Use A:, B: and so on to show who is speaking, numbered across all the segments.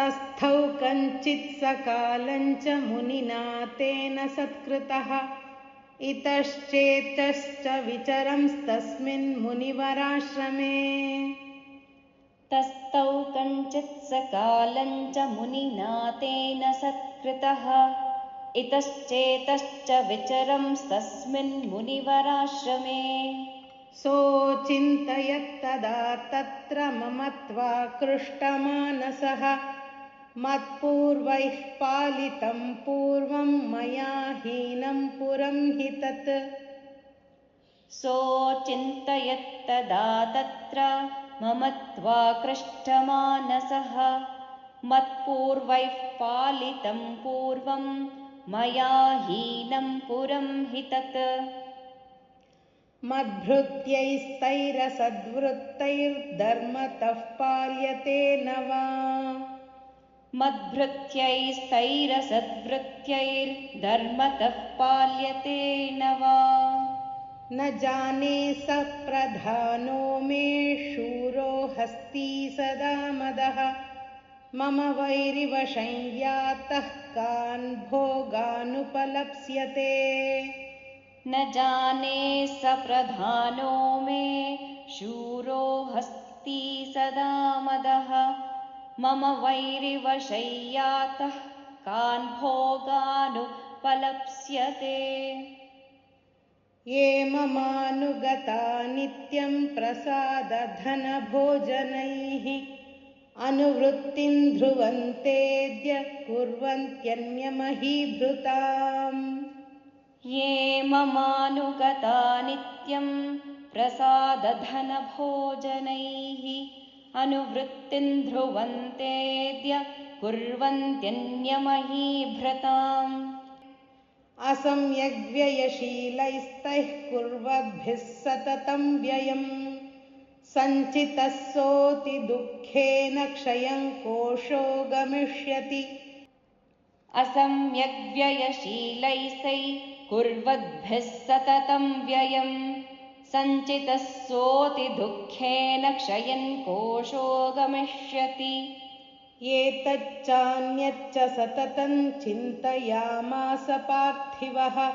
A: तस्थौ कञ्चित्सकालञ्च मुनिना तेन सत्कृतः। इतश्चेतश्च विचरंस्तस्मिन् मुनिवराश्रमे।
B: तस्थौ कञ्चित्सकालञ्च मुनिना तेन सत्कृतः। इतश्चेतश्च विचरंस्तस्मिन् मुनिवराश्रमे।
A: सोऽचिन्तयत्तदा तत्र ममत्वाकृष्टमानसः मत्पूर्वैः पालितं पूर्वं मया हीनं पुरं हि तत्।
B: सोऽचिन्तयत्तदा तत्र ममत्वाकृष्टमानसः मत्पूर्वैः पालितं पूर्वं मया हीनं पुरं हि तत्।
A: मद्भृत्यैस्तैरसद्वृत्तैर्धर्मतः पाल्यते न वा
B: मद्भृत्यैस्तैरसद्वृत्त्यैर्धर्मतः पाल्यते न वा
A: न जाने स प्रधानो मे शूरो हस्ती सदा मदः। मम वैरिवशंयातः कान् भोगानुपलप्स्यते।
B: न जाने स प्रधानो मे शूरो हस्ती सदा मदः मम वैरिवशय्यातः कान् भोगानुपलप्स्यते।
A: ये ममानुगता नित्यं प्रसादधनभोजनैः अनुवृत्तिं ध्रुवन्तेऽद्य कुर्वन्त्यन्यमहीभृताम्।
B: ये ममानुगता नित्यं प्रसादधनभोजनैः अनुवृत्तिं ध्रुवन्तेऽद्य कुर्वन्त्यन्यमहीभृताम्
A: असम्यग्व्ययशीलैस्तैः कुर्वद्भिः सततं व्ययम्। सञ्चितः सोऽति दुःखेन क्षयं कोशो गमिष्यति।
B: असम्यग्व्ययशीलैस्तैः कुर्वद्भिः सततं व्ययम् सञ्चितः सोऽति दुःखेन क्षयन् कोशो गमिष्यति
A: एतच्चान्यच्च सततं चिन्तयामास पार्थिवः।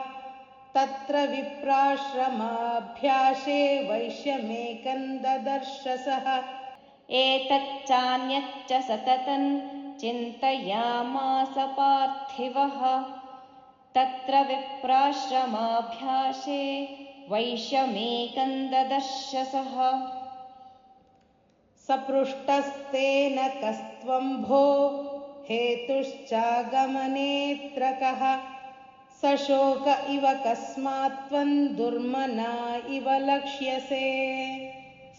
A: तत्र विप्राश्रमाभ्यासे वैश्यमेकन्ददर्शसः।
B: एतच्चान्यच्च सततं चिन्तयामास पार्थिवः। तत्र विप्राश्रमाभ्यासे वैश्यमेकन्ददर्शसः।
A: सपृष्टस्तेन कस्त्वं भो हेतुश्चागमनेऽत्र कः सशोक इव कस्मात् त्वं दुर्मना इव लक्ष्यसे।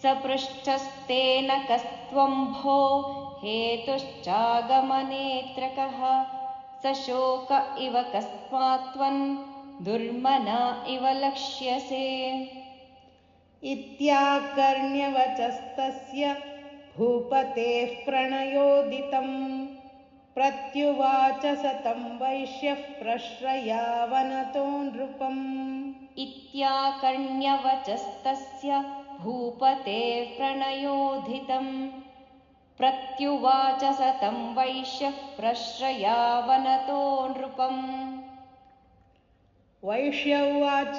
B: सपृष्टस्तेन कस्त्वं भो हेतुश्चागमनेऽत्र कः सशोक इव कस्मात् त्वं दुर्मना इव लक्ष्यसे।
A: इत्याकर्ण्यवचस्तस्य भूपतेः प्रणयोदितं प्रत्युवाच स तं वैश्यः प्रश्रयावनतो नृपम्।
B: इत्याकर्ण्यवचस्तस्य भूपतेः प्रणयोधितं वैश्यः प्रश्रयावनतो नृपम्
A: वैश्य उवाच